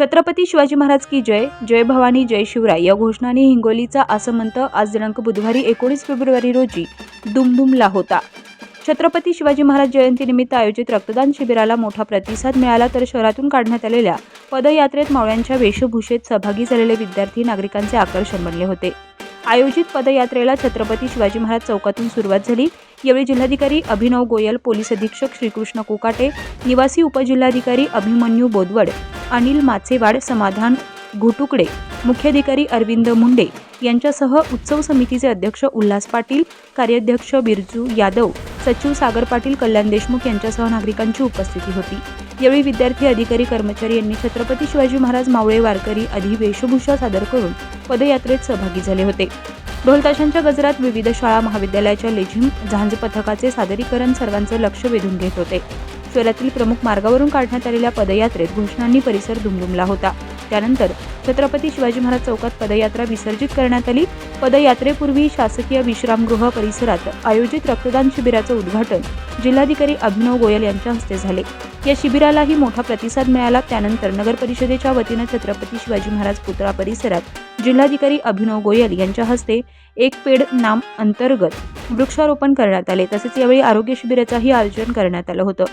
छत्रपती शिवाजी महाराज की जय जय भवानी जय शिवराय या घोषणाने हिंगोलीचा आसमंत आज दिनांक बुधवारी एकोणीस फेब्रुवारी रोजी दुमदुमला होता. छत्रपती शिवाजी महाराज जयंतीनिमित्त आयोजित रक्तदान शिबिराला मोठा प्रतिसाद मिळाला तर शहरातून काढण्यात आलेल्या पदयात्रेत मावळ्यांच्या वेशभूषेत सहभागी झालेले विद्यार्थी नागरिकांचे आकर्षण बनले होते. आयोजित पदयात्रेला छत्रपती शिवाजी महाराज चौकातून सुरुवात झाली. यावेळी जिल्हाधिकारी अभिनव गोयल पोलीस अधीक्षक श्रीकृष्ण कोकाटे निवासी उपजिल्हाधिकारी अभिमन्यू बोदवड अनिल माचेवाड समाधान घुटुकडे मुख्याधिकारी अरविंद मुंडे यांच्यासह उत्सव समितीचे अध्यक्ष उल्हास पाटील कार्याध्यक्ष बिरजू यादव सचिव सागर पाटील कल्याण देशमुख यांच्यासह नागरिकांची उपस्थिती होती. यावेळी विद्यार्थी अधिकारी कर्मचारी यांनी छत्रपती शिवाजी महाराज मावळे वारकरी आदी वेशभूषा सादर करून पदयात्रेत सहभागी झाले होते. ढोलताशांच्या गजरात विविध शाळा महाविद्यालयाच्या लेझिम झांज पथकाचे सादरीकरण सर्वांचं लक्ष वेधून घेत होते. शहरातील प्रमुख मार्गावरून काढण्यात आलेल्या पदयात्रेत घोषणांनी परिसर दुमदुमला होता. त्यानंतर छत्रपती शिवाजी महाराज चौकात पदयात्रा विसर्जित करण्यात आली. पदयात्रेपूर्वी शासकीय विश्रामगृह परिसरात आयोजित रक्तदान शिबिराचं उद्घाटन जिल्हाधिकारी अभिनव गोयल यांच्या हस्ते झाले. या शिबिरालाही मोठा प्रतिसाद मिळाला. त्यानंतर नगर परिषदेच्या वतीनं छत्रपती शिवाजी महाराज पुतळा परिसरात जिल्हाधिकारी अभिनव गोयल यांच्या हस्ते एक पेड नाम अंतर्गत वृक्षारोपण करण्यात आले. तसेच यावेळी आरोग्य शिबिराचंही आयोजन करण्यात आलं होतं.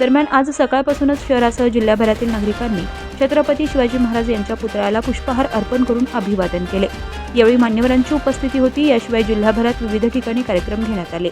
दरम्यान आज सकाळपासूनच शहरासह जिल्ह्याभरातील नागरिकांनी छत्रपती शिवाजी महाराज यांच्या पुतळ्याला पुष्पहार अर्पण करून अभिवादन केले. यावेळी मान्यवरांची उपस्थिती होती. याशिवाय जिल्हाभरात विविध ठिकाणी कार्यक्रम घेण्यात आले.